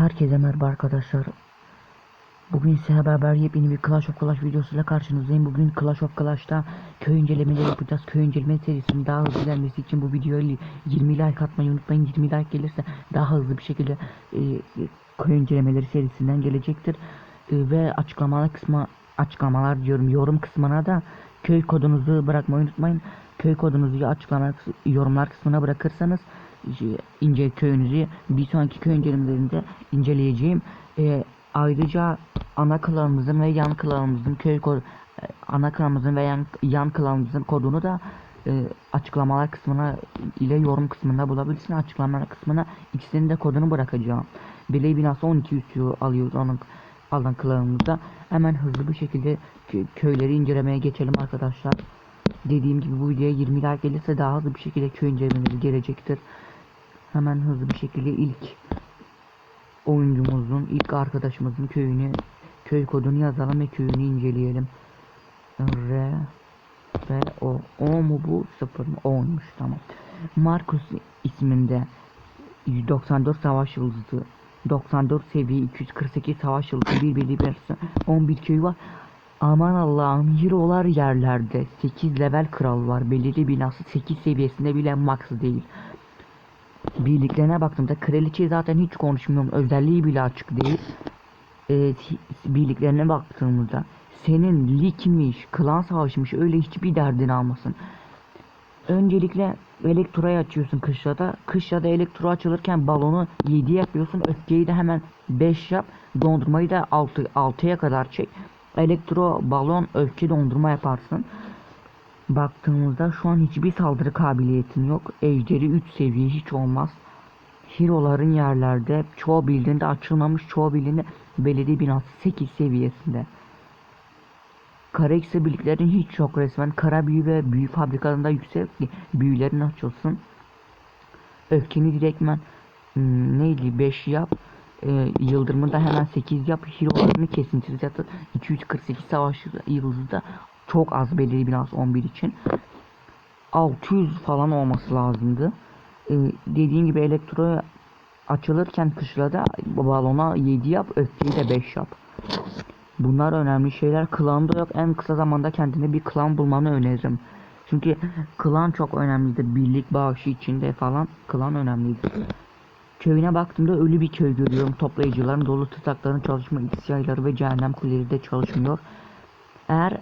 Herkese merhaba arkadaşlar. Bugün size beraber yepyeni bir Clash of Clash videosuyla karşınızdayım. Bugün Clash of Clash'ta köy incelemeleri yapacağız. Köy inceleme serisinin daha hızlı gelmesi için bu videoya 20 like atmayı unutmayın. 20 like gelirse daha hızlı bir şekilde e, köy incelemeleri serisinden gelecektir. E, ve açıklamalar kısmı açıklamalar diyorum yorum kısmına da köy kodunuzu bırakmayı unutmayın. Köy kodunuzu açıklama yorumlar kısmına bırakırsanız ince köyünüzü bir sonraki köy incelemelerinde inceleyeceğim. E, ayrıca ana klanımızın ve yan klanımızın köy kod e, ana klanımızın ve yan, yan klanımızın kodunu da e, açıklamalar kısmına ile yorum kısmında bulabilirsin. Açıklamalar kısmına ikisinin de kodunu bırakacağım. Beley binası 12 üstü alıyoruz onun alan klanımızda. Hemen hızlı bir şekilde kö- köyleri incelemeye geçelim arkadaşlar. Dediğim gibi bu videoya 20 like gelirse daha hızlı bir şekilde köy incelemeleri gelecektir. Hemen hızlı bir şekilde ilk oyuncumuzun, ilk arkadaşımızın köyünü, köy kodunu yazalım ve köyünü inceleyelim. R ve O. O mu bu? Sıfır mı? O'ymuş tamam. Marcus isminde 194 savaş yıldızı 94 seviye 248 savaş yıldızı bir belli bir 11 köy var. Aman Allah'ım hero'lar yerlerde 8 level kral var. Belirli binası 8 seviyesinde bile max değil. Birliklerine baktığımda kraliçe zaten hiç konuşmuyorum. Özelliği bile açık değil. Si- birliklerine baktığımızda senin ligmiş, klan savaşmış öyle hiçbir derdini almasın. Öncelikle elektroyu açıyorsun kışlada. Kışlada elektro açılırken balonu 7 yapıyorsun. Öfkeyi de hemen 5 yap. Dondurmayı da 6 6'ya kadar çek. Elektro, balon, öfke dondurma yaparsın. Baktığımızda şu an hiçbir saldırı kabiliyetin yok. Ejderi 3 seviye hiç olmaz. Hero'ların yerlerde çoğu bildiğinde açılmamış çoğu bildiğinde belediye binası 8 seviyesinde. Kara eksi birliklerin hiç yok resmen. Kara büyü ve büyü fabrikalarında yüksek ki büyülerin açılsın. Öfkeni direktmen hmm, neydi 5 yap. Ee, yıldırımı da hemen 8 yap. Hero'larını kesintisiz yatır. 248 savaş yıldızı da çok az belirli binası 11 için. 600 falan olması lazımdı. Ee, dediğim gibi elektro açılırken kışlada balona 7 yap. Öfkeyi de 5 yap. Bunlar önemli şeyler. Klanda yok. En kısa zamanda kendine bir klan bulmanı öneririm. Çünkü klan çok önemlidir. Birlik bağışı içinde falan klan önemlidir. Köyüne baktığımda ölü bir köy görüyorum. Toplayıcıların dolu tuzakların çalışma X yayları ve cehennem kuleleri de çalışmıyor. Eğer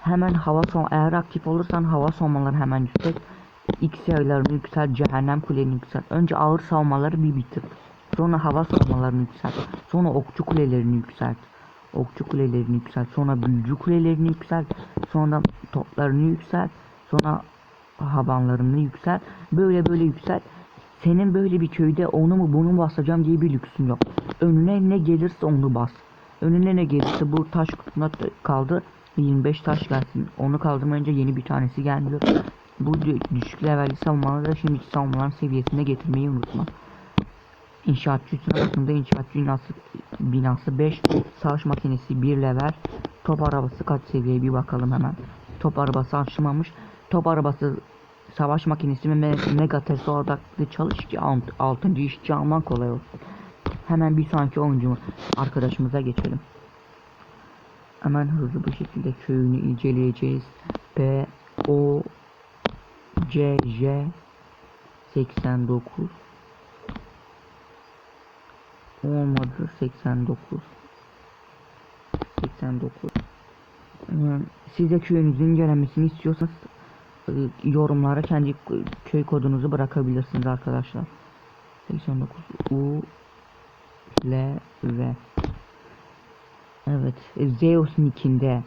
hemen hava son eğer aktif olursan hava savunmaları hemen yüksek. X yaylarını yükselt, cehennem kulelerini yükselt. Önce ağır savunmaları bir bitir. Sonra hava savunmalarını yükselt. Sonra okçu kulelerini yükselt. Okçu kulelerini yükselt. Sonra büyücü kulelerini yükselt. Sonra toplarını yükselt. Sonra havanlarını yükselt. Böyle böyle yükselt. Senin böyle bir köyde onu mu bunu mu basacağım diye bir lüksün yok. Önüne ne gelirse onu bas. Önüne ne gelirse bu taş kutusuna t- kaldı. 25 taş gelsin. Onu kaldırmayınca yeni bir tanesi gelmiyor. Bu dü- düşük levelli savunmaları da şimdiki savunmaların seviyesine getirmeyi unutma. İnşaatçı baktığımda inşaatçı binası, binası 5, savaş makinesi 1 level, top arabası kaç seviye bir bakalım hemen. Top arabası açılmamış. Top arabası savaş makinesi ve me- mega Tesla odaklı çalış ki 6. işçi alman kolay olsun. Hemen bir sonraki oyuncu arkadaşımıza geçelim. Hemen hızlı bir şekilde köyünü inceleyeceğiz. B O C J 89 olmadı 89 89 Ee, siz de köyünüzün incelenmesini istiyorsanız e, yorumlara kendi köy kodunuzu bırakabilirsiniz arkadaşlar. 89 U L V Evet e, Zeus nickinde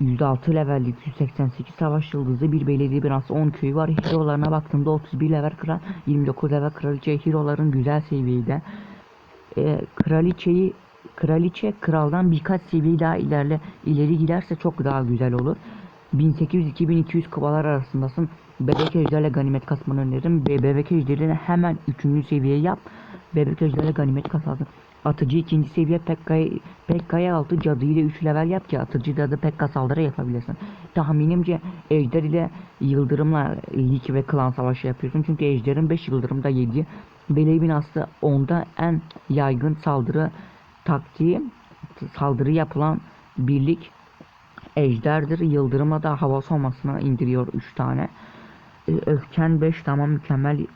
106 levellik 188 savaş yıldızı bir belediye binası 10 köyü var. Hero'larına baktığımda 31 level kral 29 level kraliçe hero'ların güzel seviyede. Ee, kraliçeyi kraliçe kraldan birkaç seviye daha ilerle ileri giderse çok daha güzel olur. 1800-2200 kupalar arasındasın. Bebek ejderle ganimet kasmanı öneririm. Ve bebek ejderini hemen 3. seviye yap. Bebek ejderle ganimet kasarsın. Atıcı ikinci seviye Pekka'ya Pekka'ya altı cadı ile 3 level yap ki atıcı da Pekka saldırı yapabilirsin. Tahminimce ejder ile yıldırımla lig ve klan savaşı yapıyorsun. Çünkü ejderin 5 yıldırımda 7 Belediye binası onda en yaygın saldırı taktiği saldırı yapılan birlik ejderdir. Yıldırımla da hava savunmasına indiriyor 3 tane. Ee, Öfken 5 tamam mükemmel.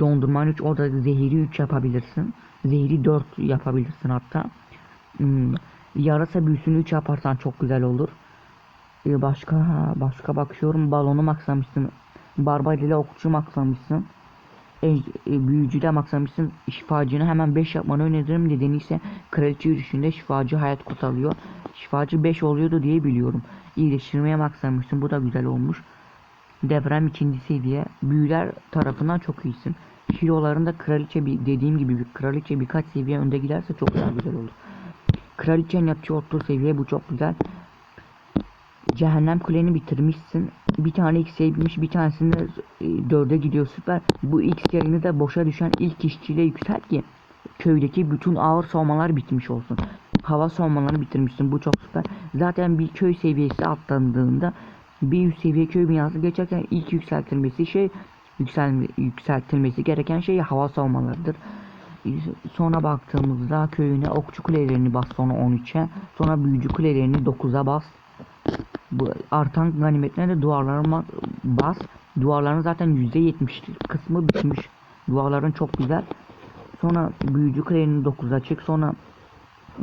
Dondurman 3 o da zehiri 3 yapabilirsin. Zehiri 4 yapabilirsin hatta. Hmm, yarasa büyüsünü 3 yaparsan çok güzel olur. Ee, başka başka bakıyorum balonu maksamışsın. Barbar okçu maksamışsın. E, e, büyücüde maksamışsın. Şifacını hemen 5 yapmanı öneririm. Nedeni ise kraliçe yürüyüşünde şifacı hayat kurtarıyor. Şifacı 5 oluyordu diye biliyorum. İyileştirmeye maksamışsın. Bu da güzel olmuş. Deprem ikinci seviye. Büyüler tarafından çok iyisin. Hero'ların da kraliçe bir dediğim gibi bir kraliçe birkaç seviye önde giderse çok daha güzel olur. Kraliçenin yapacağı 30 seviye bu çok güzel. Cehennem kuleni bitirmişsin. Bir tane X bilmiş, bir tanesinde dörde gidiyor süper. Bu X yayını da boşa düşen ilk işçiyle yükselt ki köydeki bütün ağır savunmalar bitmiş olsun. Hava savunmalarını bitirmişsin. Bu çok süper. Zaten bir köy seviyesi atlandığında bir üst seviye köy binası geçerken ilk yükseltilmesi şey yükselme, yükseltilmesi gereken şey hava savunmalarıdır. Sonra baktığımızda köyüne okçu kulelerini bas sonra 13'e. Sonra büyücü kulelerini 9'a bas. Bu artan ganimetlerine duvarlarına bas. Duvarların zaten %70 kısmı bitmiş. Duvarların çok güzel. Sonra büyücü kulelerini 9'a çek. Sonra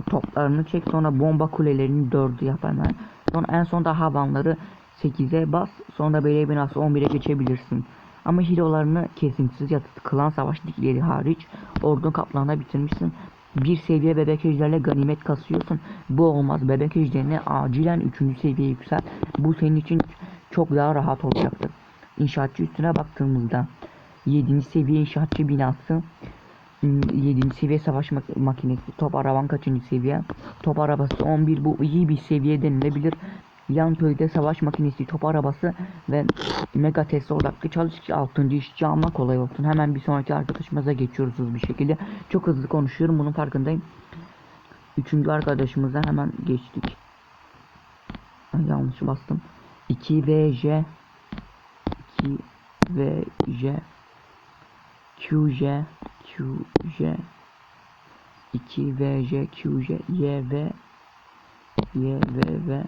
toplarını çek. Sonra bomba kulelerini 4'ü yap hemen. Sonra en son da havanları 8'e bas. Sonra belediye binası 11'e geçebilirsin. Ama hirolarını kesintisiz yatırdı. Klan savaş dikleri hariç ordu kaplanına bitirmişsin. Bir seviye bebek ejderle ganimet kasıyorsun. Bu olmaz. Bebek ejderine acilen 3. seviyeye yüksel. Bu senin için çok daha rahat olacaktır. İnşaatçı üstüne baktığımızda 7. seviye inşaatçı binası 7. seviye savaş mak- makinesi top araban kaçıncı seviye top arabası 11 bu iyi bir seviye denilebilir yan köyde savaş makinesi top arabası ve mega Tesla odaklı çalış 6. işçi alma kolay olsun. Hemen bir sonraki arkadaşımıza geçiyoruz hızlı bir şekilde. Çok hızlı konuşuyorum bunun farkındayım. Üçüncü arkadaşımıza hemen geçtik. Yanlış bastım. 2 VJ 2 VJ QJ QJ 2 VJ QJ YV YVV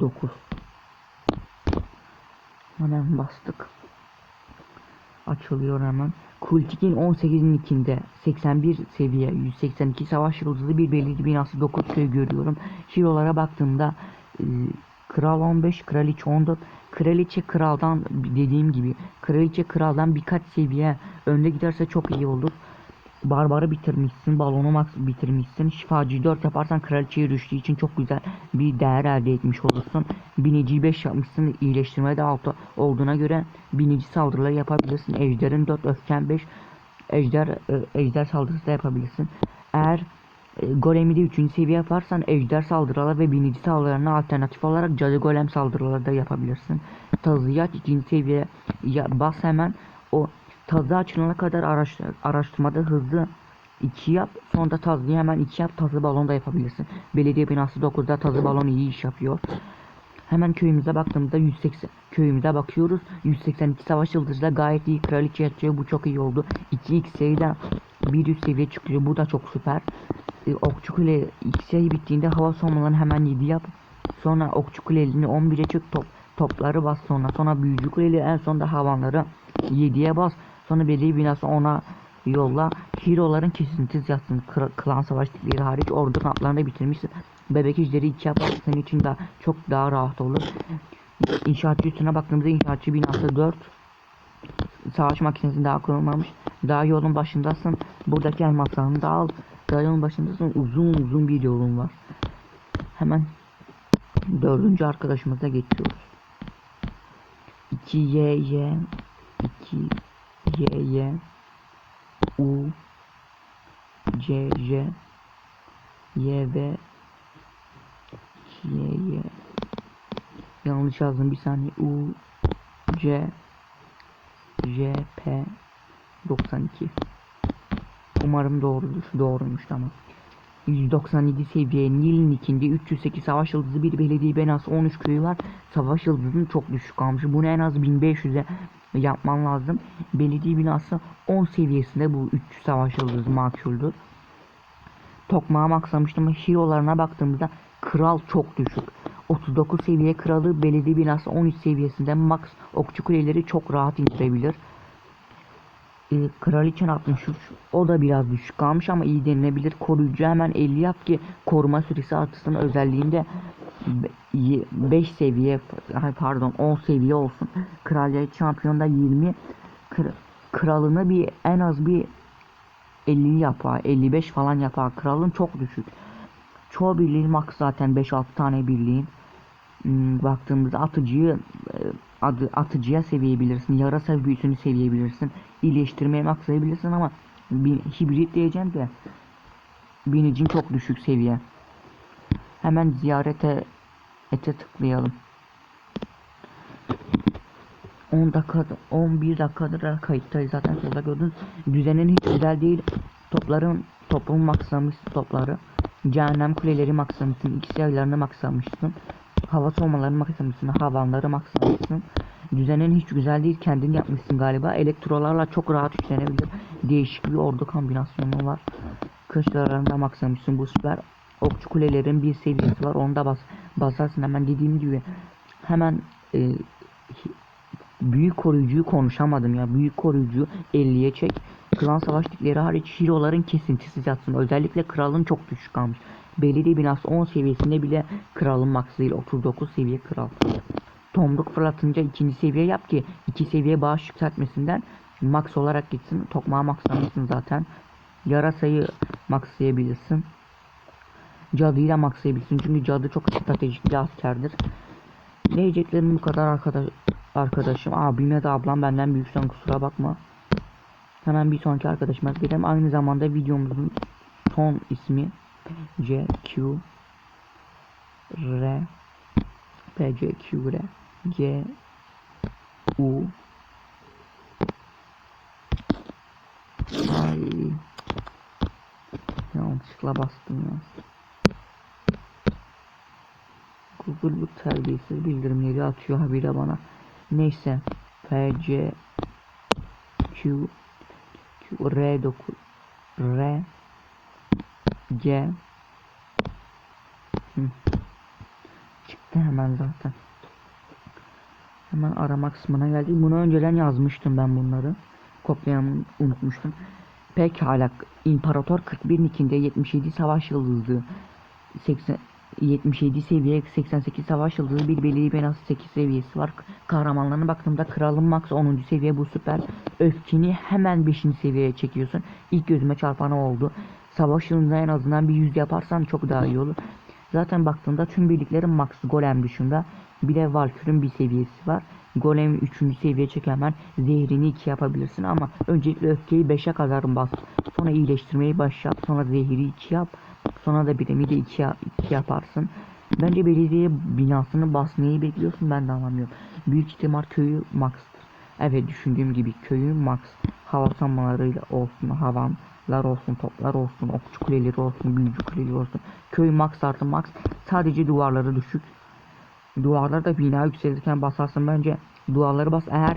9 Hemen bastık. Açılıyor hemen. Kultik'in 18'in ikinde 81 seviye 182 savaş yıldızı bir belirli binası 9 köy görüyorum. Hero'lara baktığımda e, Kral 15, Kraliçe 14, Kraliçe Kral'dan dediğim gibi Kraliçe Kral'dan birkaç seviye önde giderse çok iyi olur. Barbarı bitirmişsin, balonu max bitirmişsin. Şifacıyı 4 yaparsan kraliçeye düştüğü için çok güzel bir değer elde etmiş olursun. Biniciyi 5 yapmışsın, iyileştirme de 6 olduğuna göre binici saldırıları yapabilirsin. Ejderin 4, öfken 5, ejder e, ejder saldırısı da yapabilirsin. Eğer e, golemi de 3. seviye yaparsan ejder saldırıları ve binici saldırılarına alternatif olarak cadı golem saldırıları da yapabilirsin. Tazıyat 2. seviye ya, bas hemen o tazı açılana kadar araştır, araştırmada hızlı 2 yap. Sonra da tazıyı hemen 2 yap. Tazı balon da yapabilirsin. Belediye binası 9'da tazı balon iyi iş yapıyor. Hemen köyümüze baktığımızda 180 köyümüze bakıyoruz. 182 savaş yıldızıyla gayet iyi kraliçe yatıyor. Bu çok iyi oldu. 2x sayıda bir üst seviye çıkıyor. Bu da çok süper. Ee, okçu kule x sayı bittiğinde hava savunmalarını hemen 7 yap. Sonra okçu kulelerini 11'e çık top topları bas sonra. Sonra büyücü kuleli en sonunda havanları 7'ye bas. Sonra belediye binası ona yolla. Hero'ların kesintisiz yatsın. Kra- Klan savaş tipleri hariç ordu kamplarını bitirmişsin. Bebek ejderi 2 yapar. Senin için de çok daha rahat olur. İnşaatçı üstüne baktığımızda inşaatçı binası 4. Savaş makinesi daha kurulmamış. Daha yolun başındasın. Buradaki elmaslarını da al. Daha yolun başındasın. Uzun uzun bir yolun var. Hemen dördüncü arkadaşımıza geçiyoruz. 2 Y Y 2 Y Y U C J Y V 2 Y Y Yanlış yazdım bir saniye U C J P 92 Umarım doğrudur. Doğruymuş tamam. 197 seviye Nil'in ikindi 308 savaş yıldızı bir belediye binası 13 köyü var. Savaş yıldızının çok düşük kalmış. Bunu en az 1500'e yapman lazım. Belediye binası 10 seviyesinde bu 3 savaş yıldızı makuldür. Tokmağa maksamıştım. Hero'larına baktığımızda kral çok düşük. 39 seviye kralı belediye binası 13 seviyesinde max okçu kuleleri çok rahat indirebilir. Ee, kraliçen 63 o da biraz düşük kalmış ama iyi denilebilir. Koruyucu hemen 50 yap ki koruma süresi artsın özelliğinde 5 seviye pardon 10 seviye olsun. Kraliyet şampiyonda 20 kr- kralını bir en az bir 50 yapar 55 falan yapar kralın çok düşük çoğu birliğin max zaten 5-6 tane birliğin Hmm, baktığımızda atıcıyı e, adı atıcıya seviyebilirsin yarasa büyüsünü seviyebilirsin iyileştirmeye maksayabilirsin ama bir hibrit diyeceğim de binicin çok düşük seviye hemen ziyarete ete tıklayalım 10 dakika 11 dakikadır kayıttayız zaten şurada gördünüz. Düzenin hiç güzel değil. Topların topun maksamış topları. Cehennem kuleleri maksamışsın. İkisi aylarını maksamışsın. Hava soğumalarını maksamışsın. Havanları maksamışsın. Düzenin hiç güzel değil. Kendin yapmışsın galiba. Elektrolarla çok rahat yüklenebilir. Değişik bir ordu kombinasyonu var. Kışlarında maksamışsın. Bu süper. Okçu kulelerin bir seviyesi var. Onu da bas basarsın hemen dediğim gibi. Hemen e, büyük koruyucuyu konuşamadım ya. Büyük koruyucu 50'ye çek. Klan savaş hariç hero'ların kesintisiz yatsın. Özellikle kralın çok düşük kalmış. Belediye binası 10 seviyesinde bile kralın max değil. 39 seviye kral. Tomruk fırlatınca ikinci seviye yap ki iki seviye bağış yükseltmesinden max olarak gitsin. Tokmağı maxlamışsın zaten. Yarasayı maxlayabilirsin. Cadıyla maxlayabilirsin. Çünkü cadı çok stratejik bir askerdir. Diyeceklerim bu kadar arkadaş arkadaşım. Abime de ablam benden büyüksen kusura bakma. Hemen bir sonraki arkadaşıma gidelim. Aynı zamanda videomuzun son ismi C Q R P C Q R G U Ay yanlışlıkla bastım ya. Google bu terbiyesiz bildirimleri atıyor habire bana. Neyse. P C Q Q R 9 R G Hı. Çıktı hemen zaten. Hemen arama kısmına geldik. Bunu önceden yazmıştım ben bunları. Kopyamı unutmuştum. Pekala İmparator 41 nikinde 77 savaş yıldızı 80 77 seviye 88 savaş yıldızı bir belediye binası 8 seviyesi var. Kahramanlarına baktığımda kralın max 10. seviye bu süper. Öfkeni hemen 5. seviyeye çekiyorsun. İlk gözüme çarpan oldu. Savaş yıldızına en azından bir 100 yaparsan çok daha iyi olur. Zaten baktığımda tüm birliklerin max golem dışında bir de Valkyrie'nin bir seviyesi var. Golem 3. seviye çek hemen zehrini 2 yapabilirsin ama öncelikle öfkeyi 5'e kadar bas. Sonra iyileştirmeyi başlat. Sonra zehri 2 yap. Sonra da birimi de 2 2 yaparsın. Bence belediye binasını basmayı bekliyorsun ben de anlamıyorum. Büyük ihtimal köyü max'tır. Evet düşündüğüm gibi köyü max. Hava sanmalarıyla olsun, havanlar olsun, toplar olsun, okçu kuleleri olsun, büyücü kuleleri olsun. Köy max artı max. Sadece duvarları düşük. Duvarlarda bina yükselirken basarsın bence duvarları bas eğer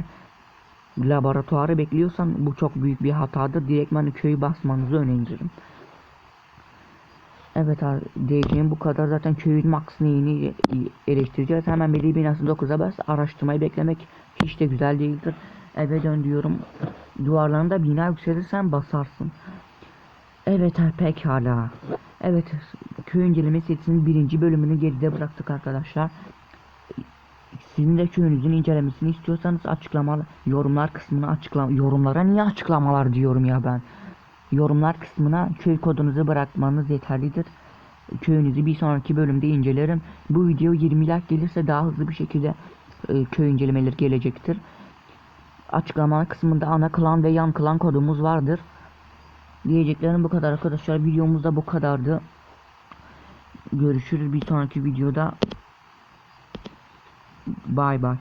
laboratuvarı bekliyorsan bu çok büyük bir hatadır. Direktman köyü basmanızı öneririm. Evet diyeceğim bu kadar zaten köyün max neyini eleştireceğiz. Hemen belediye binası 9'a bas. Araştırmayı beklemek hiç de güzel değildir. Eve dön diyorum. Duvarlarında bina yükselirsen basarsın. Evet pekala. Evet köy inceleme setinin birinci bölümünü geride bıraktık arkadaşlar. Sizin de köyünüzün incelemesini istiyorsanız açıklama yorumlar kısmına açıklama yorumlara niye açıklamalar diyorum ya ben. Yorumlar kısmına köy kodunuzu bırakmanız yeterlidir. Köyünüzü bir sonraki bölümde incelerim. Bu video 20 like gelirse daha hızlı bir şekilde e, köy incelemeleri gelecektir. Açıklama kısmında ana klan ve yan klan kodumuz vardır. Diyeceklerim bu kadar arkadaşlar. Videomuz da bu kadardı. Görüşürüz bir sonraki videoda. Bay bay.